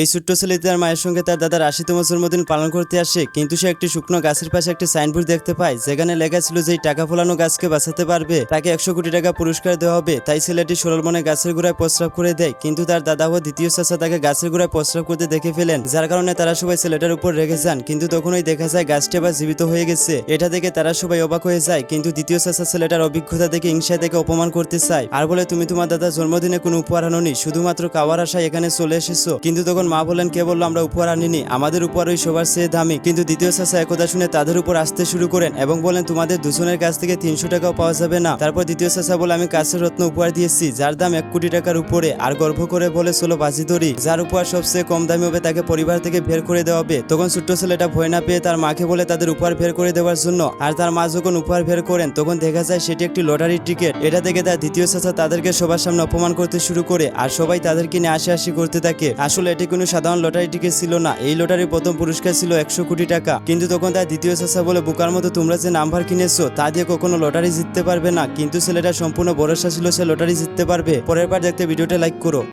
এই ছোট্ট ছেলেটি তার মায়ের সঙ্গে তার দাদার আশিতম জন্মদিন পালন করতে আসে, কিন্তু সে একটি শুকনো গাছের পাশে একটি সাইনবোর্ড দেখতে পায়, যেখানে লেখা ছিল যে টাকা ফলানো গাছকে বাঁচাতে পারবে, তাকে একশো কোটি টাকা পুরস্কার দেওয়া হবে, তাই ছেলেটি সরল মনে গাছের গোড়ায় প্রস্রাব করে দেয়, কিন্তু তার দাদা ও দ্বিতীয় চাচা তাকে গাছের গোড়ায় প্রস্রাব করতে দেখে ফেলেন, যার কারণে তারা সবাই ছেলেটার উপর রেগে যান, কিন্তু তখনই দেখা যায় গাছটি আবার জীবিত হয়ে গেছে, এটা দেখে তারা সবাই অবাক হয়ে যায়, কিন্তু দ্বিতীয় চাচা ছেলেটার অভিজ্ঞতা দেখে হিংসা থেকে অপমান করতে চায়, আর বলে, তুমি তোমার দাদার জন্মদিনে কোনো উপহার আনোনি, শুধুমাত্র খাওয়ার আশায় এখানে চলে এসেছ। কিন্তু তখন মা বলেন কে বলল আমরা উপহার আনিনি? আমাদের উপহার ওই সবার চেয়ে দামি। কিন্তু দ্বিতীয় চাচা একথা শুনে তাদের উপর আসতে শুরু করেন এবং বলেন তোমাদের দুজনের কাছ থেকে তিনশো টাকাও পাওয়া যাবে না। তারপর দ্বিতীয় চাচা বলে আমি কাছের রত্ন উপহার দিয়েছি, যার দাম এক কোটি টাকার উপরে। আর গর্ব করে বলে চলো বাজি ধরি, যার উপহার সবচেয়ে কম দামি হবে তাকে পরিবার থেকে বের করে দেওয়া হবে। তখন ছোট্ট ছেলেটা ভয় না পেয়ে তার মাকে বলে, তাদের উপহার বের করে দেওয়ার জন্য। আর তার মা যখন উপহার বের করেন, তখন দেখা যায় সেটি একটি লটারির টিকিট। এটা দেখে তার দ্বিতীয় চাচা তাদেরকে সবার সামনে অপমান করতে শুরু করে, আর সবাই তাদেরকে নিয়ে আসি আসি করতে থাকে। আসলে এটি কোনো সাধারণ লটারি টিকিট ছিল না। এই লটারির প্রথম পুরস্কার ছিল একশো কোটি টাকা। কিন্তু তখন তার দ্বিতীয় চাচা বলে বোকার মতো তোমরা যে নাম্বার কিনেছো, তা দিয়ে কখনো লটারি জিততে পারবে না। কিন্তু ছেলেটা সম্পূর্ণ ভরসা ছিল সে লটারি জিততে পারবে। পরের বার দেখতে ভিডিওটা লাইক করো।